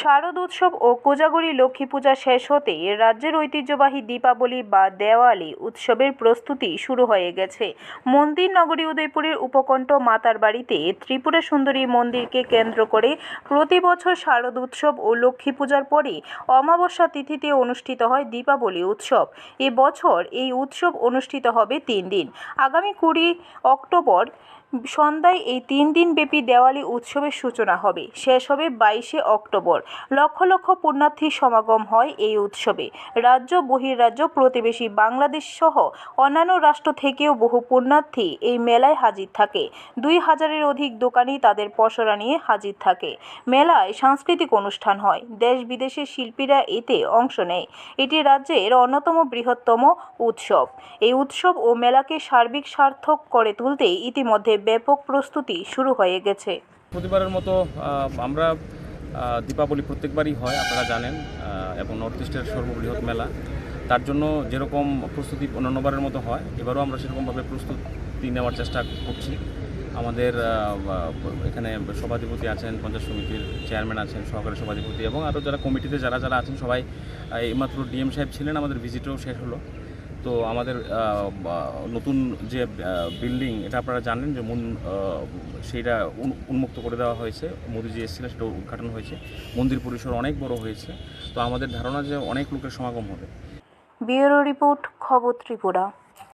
শারদ উৎসব ও কোজাগরী লক্ষ্মী পূজা শেষ হতে রাজ্যের ঐতিহ্যবাহী দীপাবলি বা দেওয়ালি উৎসবের প্রস্তুতি শুরু হয়ে গেছে। মন্দির নগরী উদয়পুরের উপকণ্ঠ মাতার বাড়িতে ত্রিপুরা সুন্দরী মন্দিরকে কেন্দ্র করে প্রতি বছর শারদ উৎসব ও লক্ষ্মী পূজার পরে অমাবস্যা তিথিতে অনুষ্ঠিত হয় দীপাবলি উৎসব। এবছর এই উৎসব অনুষ্ঠিত হবে তিন দিন। আগামী কুড়ি অক্টোবর সন্ধ্যায় এই তিন দিনব্যাপী দেওয়ালি উৎসবের সূচনা হবে। শেষ হবে বাইশে অক্টোবর। লক্ষ লক্ষ পুণ্যার্থীর সমাগম হয় এই উৎসবে। রাজ্য, বহির্রাজ্য, প্রতিবেশী বাংলাদেশ সহ অন্যান্য রাষ্ট্র থেকেও বহু পুণ্যার্থী এই মেলায় হাজির থাকে। দুই হাজারের অধিক দোকানি তাদের পসরা নিয়ে হাজির থাকে। মেলায় সাংস্কৃতিক অনুষ্ঠান হয়। দেশ বিদেশের শিল্পীরা এতে অংশ নেয়। এটি রাজ্যের অন্যতম বৃহত্তম উৎসব। এই উৎসব ও মেলাকে সার্বিক সার্থক করে তুলতে ইতিমধ্যে ব্যাপক প্রস্তুতি শুরু হয়ে গেছে। প্রতিবারের মতো আমরা দীপাবলি প্রত্যেকবারই হয়, আপনারা জানেন এবং নর্থ ইস্টের সর্ববৃহৎ মেলা। তার জন্য যেরকম প্রস্তুতি অন্যান্যবারের মতো হয়, এবারও আমরা সেরকমভাবে প্রস্তুতি নেওয়ার চেষ্টা করছি। আমাদের এখানে সভাধিপতি আছেন, পঞ্চায়েত সমিতির চেয়ারম্যান আছেন, সহকারী সভাধিপতি, এবং আরও যারা কমিটিতে যারা যারা আছেন, সবাই এইমাত্র ডিএম সাহেব ছিলেন, আমাদের ভিজিটও শেষ হলো। তো আমাদের নতুন যে বিল্ডিং এটা আপনারা জানেন যে মন সেইটা উন্মুক্ত করে দেওয়া হয়েছে। মোদিজি এসেছিলেন, সেটা উদ্ঘাটন হয়েছে। মন্দির পরিসর অনেক বড় হয়েছে। তো আমাদের ধারণা যে অনেক লোকের সমাগম হবে। ব্যুরো রিপোর্ট, খবর ত্রিপুরা।